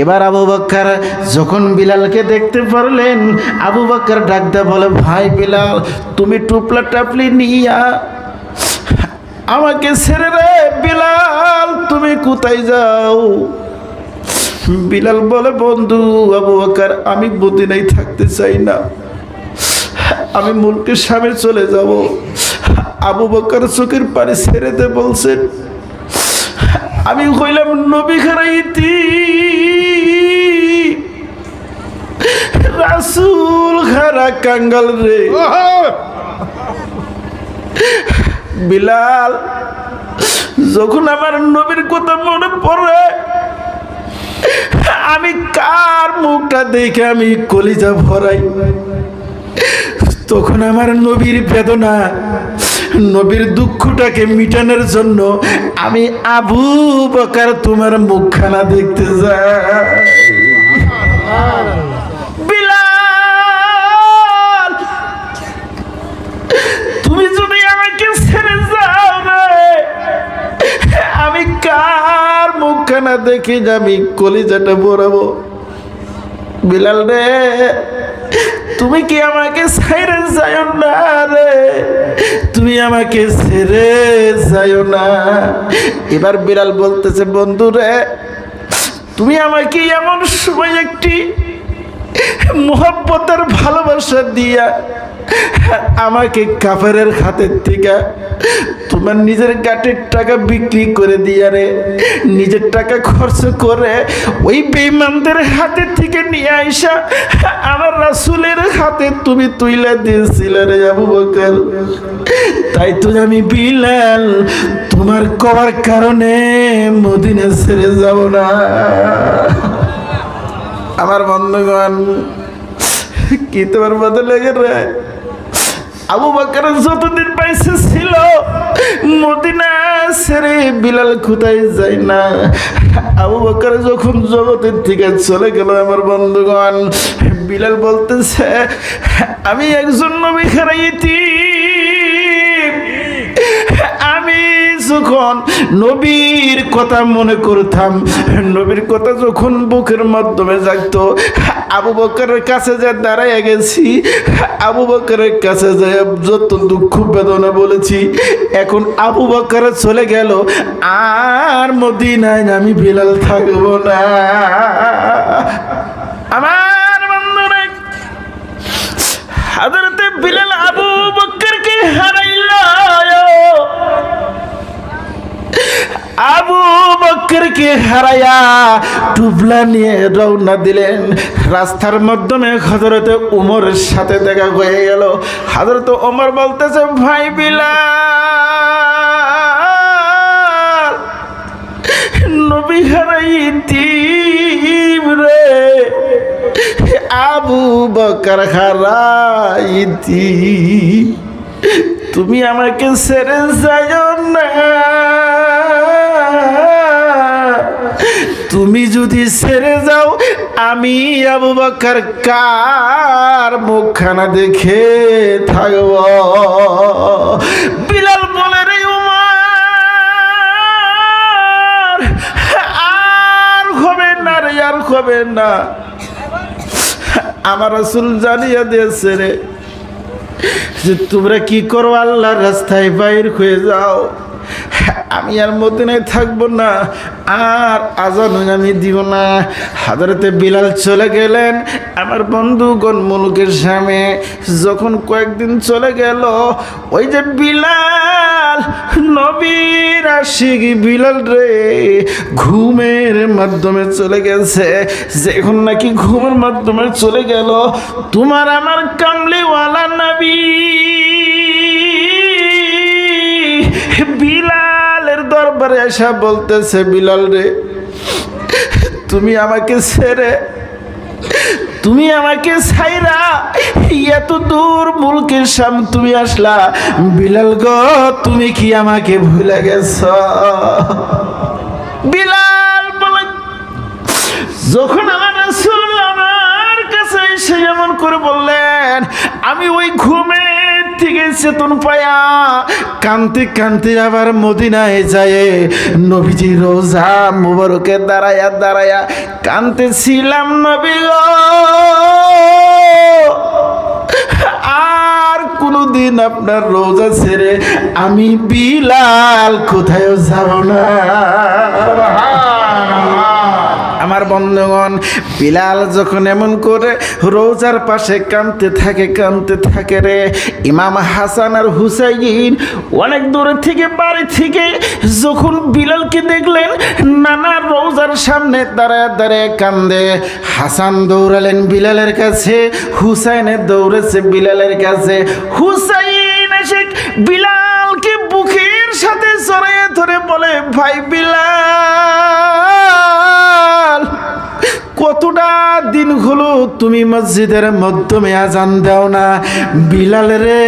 এবার আবু বক্কর যখন বিলালকে দেখতে পারলেন, আবু বক্কর ডাকতে বলে, ভাই বিলাল, তুমি টুপলা টাপলি নিয়া আমাকে ছেড়ে রে বিলাল, তুমি কোথায় যাও? বিলাল বলে, বন্ধু, আবু বকর, আমি মদিনায় থাকতে চাই না। আমি মুলকের সামনে চলে যাব। আবু বকর চোখের পারে ছেড়ে দে বলছেন আমি কইলাম নবী খারাইতি। রাসুল খারা কাঙ্গাল রে। বিলাল যখন আমার নবীর কথা মনে পড়ে আমি কার মুখটা দেখে আমি কলিজা ভরাই? তখন আমার নবীর বেদনা নবীর দুঃখটাকে মিটানোর জন্য আমি আবু বকার তোমার মুখখানা দেখতে যাই। তুমি যদি আমাকে ছেড়ে যাও আমি কার মুখখানা দেখে যে আমি কলিজাটা বরাবো বিলাল রে তুমি কি আমাকে ছেড়ে যাও না রে? তুমি আমাকে ছেড়ে যাও না। এবার বিড়াল বলতেছে, বন্ধু রে, তুমি আমাকে এমন সময় একটি মোহাব্বতের ভালোবাসা দিয়া আমাকে কাফেরের হাতের থেকে তোমার নিজের গাটের টাকা বিক্রি করে দিয়া রে, নিজের টাকা খরচ করে ওই বেইমানদের হাতের থেকে নিয়ে আইসা আমার রাসুলের হাতে তুমি তুইলা দিয়েছিলে রে আবু বকর। তাই তো আমি বিলাল, তোমার কবার কারণে মদিনা ছেড়ে যাব না। আমার বন্ধুগণ, কি তোমার বদলে রে? আবু বাকর যতদিন পাইছে ছিল, মদিনা ছেড়ে বিলাল কোথায় যায় না? আবু বাকর যখন জগতের থেকে চলে গেল, আমার বন্ধুগণ, বিলাল বলতেছে, আমি একজন নবী খারাইতি যখন নবীর কথা মনে করতাম, নবীর কথা যখন বুকের মাধ্যমে জাগতো, আবু বকরের কাছে যা দাঁড়াইয়া গেছি, আবু বকরের কাছে যে যত দুঃখ বেদনা বলেছি, এখন আবু বকর চলে গেল, আর মদিনায় আমি বিলাল থাকব না। আমার বন্ধুরা হাজরতে আবু বকরকে হারাইয়া টুবলা নিয়ে রওনা দিলেন। রাস্তার মাধ্যমে হজরতে উমরের সাথে দেখা হয়ে গেল। হজরত ওমর বলতেছে, ভাই বিলাল, নবী হারাইতি রে। আবু বকর হারাইতি তুমি আমাকে ছেড়ে যাও না। তুমি যদি ছেড়ে যাও, আমি আবু বকর কার মুখখানা দেখে থাকব। বিলাল বলে, রে উমার, আর হবে না রে, আর হবে না। আমার রসুল জানিয়ে দিয়েছে রে, যে তোমরা কি করো? আল্লাহর রাস্তায় বাইর হয়ে যাও। আমি আর মদিনায় থাকব না, আর আজান আমি দিব না। হাজারতে বিলাল চলে গেলেন, আমার বন্ধুগণ মুলকের সামনে। যখন কয়েকদিন চলে গেল, ওই যে বিলাল, নবীর আশিক বিলাল রে, ঘুমের মাধ্যমে চলে গেছে। যখন নাকি ঘুমের মাধ্যমে চলে গেল, তোমার আমার কামলিওয়ালা নবী। দরবারে এসা বলতেছে, বিলাল রে, তুমি আমাকে ছেড়ে, তুমি আমাকে ছাইরা এত দূর মুলকের সাম তুমি আসলা। বিলাল গো, তুমি কি আমাকে ভুলে গেছ? বিলাল বলে, যখন আমার রাসূল আমার কাছে এসে এমন করে বললেন, আমি ওই ঘুমে থেকে চেতন পায়া। কানতে কানতে আবার মদিনায় যায়। নবীজি রোজা মুবারকে দাঁড়ায়া দাঁড়ায়া কানতেছিলাম নবী আর কোনোদিন আপনার রোজা ছেড়ে আমি বিলাল কোথায় যাব না। আমার বন্ধুগণ, বিলাল যখন এমন করে রোজার পাশে কানতে থাকে কানতে থাকে রে, ইমাম হাসান আর হুসাইন অনেক দূরে থেকে, বাড়ি থেকে যখন বিলালকে দেখলেন, নানা রোজার সামনে দাঁড়ায় দাঁড়ায় কান্দে। হাসান দৌড়ালেন বিলালের কাছে হুসাইনের দৌড়েছে বিলালের কাছে। হুসাইন এসে বিলালকে বুকের সাথে জড়াইয়ে ধরে বলে, ভাই বিলাল কতটা দিন হলো তুমি মসজিদের মাধ্যমে আজান দাও না? বিলাল রে,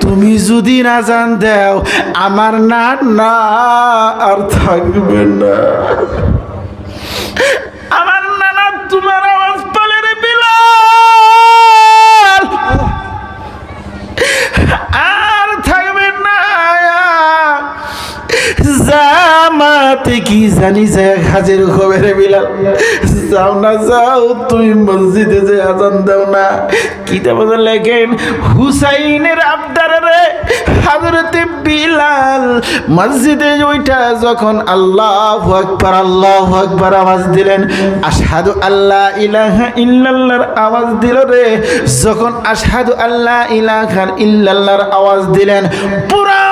তুমি যদি না আজান দাও, আমার না না আর থাকবে না। জামাতে কি জানি হাজির হবে রে বিলাল। যাও না, যাও, তুমি মসজিদে যে আজান দাও না। কিতাবে লেখেন, হুসাইনের আবদার হাজরতে বিলাল। মসজিদে ওইটা যখন আল্লাহ আকবার আল্লাহ আকবার আওয়াজ দিলেন, আশহাদু আল্লাহ ইলাহা ইল্লাল্লাহর আওয়াজ দিল রে। যখন আশহাদু আল্লাহ ইলাহা ইল্লাল্লাহর আওয়াজ দিলেন, পুরা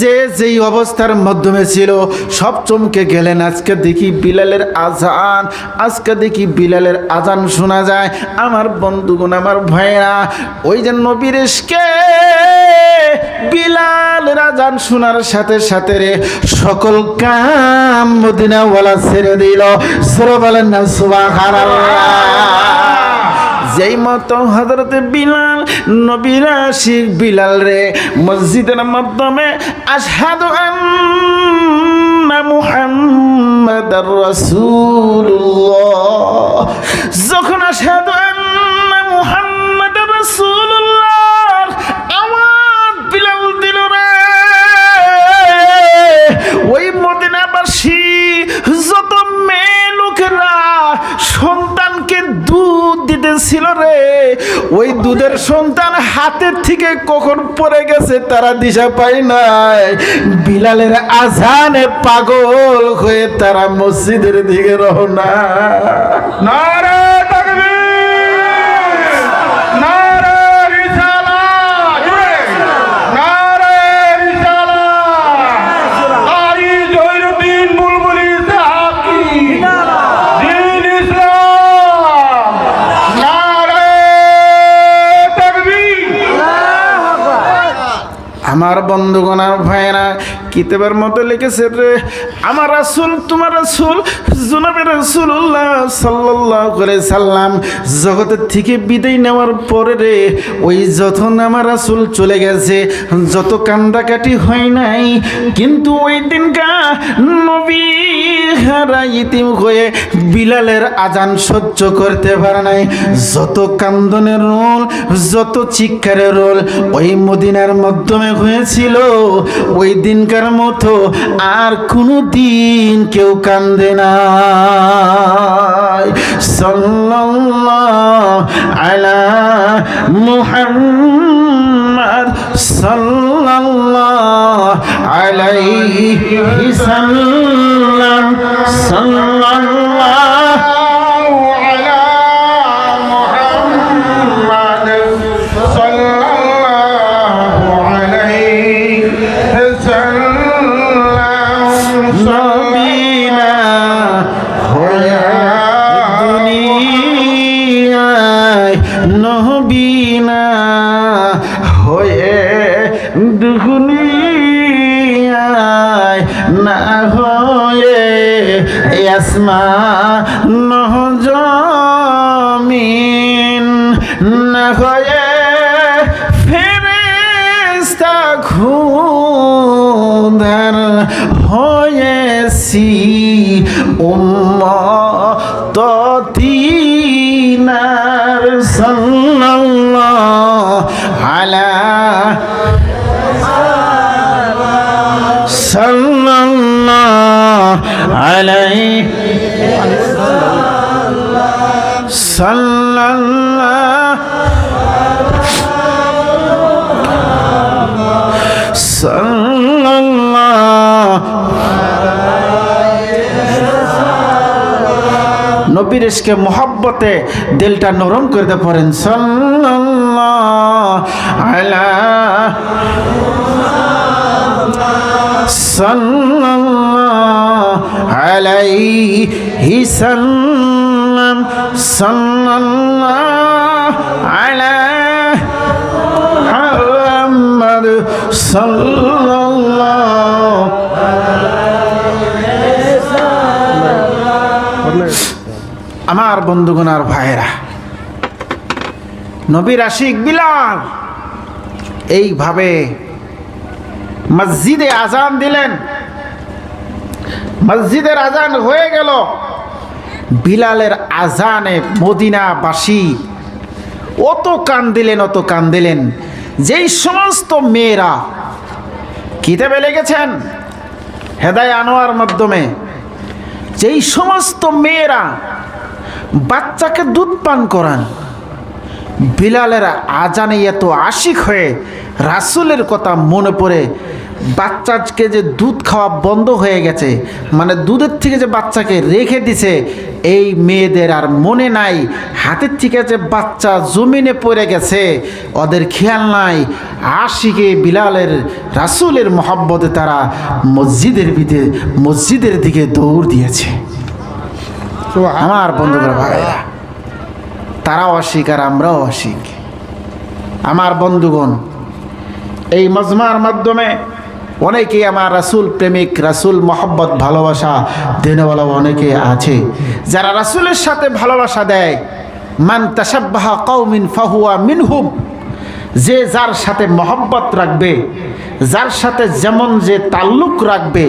যে যেই অবস্থার মাধ্যমে ছিল, সব চমকে গেলেন। আজকে দেখি বিলালের আজান, আজকে দেখি বিলালের আজান শোনা যায়। আমার বন্ধুগণ, আমার ভাইরা ওই যে নবীরেশকে বিলালের আজান শোনার সাথে সাথে রে সকল কাম মদিনাওয়ালা ছেড়ে দিল। সরে বলেন না, সুবহানাল্লাহ। যেই মতো হজরত বিলাল, নবীরা শিখ বিলাল রে, মসজিদের মাধ্যমে আসাদু আন্না রাসূলুল্লাহ। যখন আশহাদু দুধের সন্তান হাতের থেকে কখন পড়ে গেছে তারা দিশা পায় নাই। বিলালের আজানে পাগল হয়ে তারা মসজিদের দিকে রহনা আমার বন্ধুগণ আর ভাইরা কিতাবের মতো লিখেছে রে আমার রাসূল, তোমার রাসূল, জুনাবে রাসূলুল্লাহ সাল্লাল্লাহু করে সাল্লাম জগতের থেকে বিদায় নেওয়ার পরে রে, ওই যখন আমার রাসূল চলে গেছে, যত কান্দাকাটি হয় নাই, কিন্তু ওই দিনকা নবী হারা ইতিম হয়ে বিলালের আজান সহ্য করতে পারে নাই। যত কান্দনের রোল, যত চিৎকারের রোল ওই মদিনার মাধ্যমে হয়েছিল, ওই দিনকার মতো আর কোনো দিন কেউ কান্দে না সাল্লাল্লাহু আলা মুহাম্মদ সাল্লাল্লাহু আলাইহি সাল্লাম। সাল্লাল্লাহু সাল্লাল্লাহু। নবীর ইশকে মোহাব্বতে দিলটা নরম করে দিতে পারেন সাল্লাল্লাহু আলা মুহাম্মদ সাল্লাল্লাহু আমার বন্ধুগণ আর ভাইয়েরা নবীর আশিক বিলাল এইভাবে মসজিদে আজান দিলেন। মসজিদের আজান হয়ে গেল। বিলালের আজানে মদিনাবাসী অত কান দিলেন অত কান দিলেন যেই সমস্ত মেয়েরা কিতাবে লেগেছেন হেদায় আনোয়ার মাধ্যমে, যেই সমস্ত মেয়েরা বাচ্চাকে দুধ পান করান, বিলালের আজানে এত আশিক হয়ে রাসুলের কথা মনে পড়ে বাচ্চাকে যে দুধ খাওয়া বন্ধ হয়ে গেছে মানে দুধের থেকে যে বাচ্চাকে রেখে দিছে এই মেয়েদের আর মনে নাই। হাতের থেকে যে বাচ্চা জমিনে পড়ে গেছে ওদের খেয়াল নাই। আশিকে বিলালের রাসুলের মহাব্বতে তারা মসজিদের ভিতরে মসজিদের দিকে দৌড় দিয়েছে। আমার বন্ধুরা ভাইরা তারাও অশিক আর আমরাও অশিক আমার বন্ধুগণ এই মজমার মাধ্যমে অনেকেই আমার রাসুল প্রেমিক, রাসুল মোহব্বত, ভালোবাসা, দেনওয়ালা অনেকে আছে। যারা রাসুলের সাথে ভালোবাসা দেয়, মান তাসাব্বাহা কৌমিন ফাহুয়া মিনহুম। যে যার সাথে মহব্বত রাখবে, যার সাথে যেমন যে তাল্লুক রাখবে,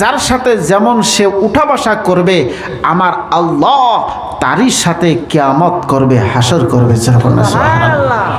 যার সাথে যেমন সে উঠা বসা করবে, আমার আল্লাহ তারই সাথে কেয়ামত করবে হাসর করবে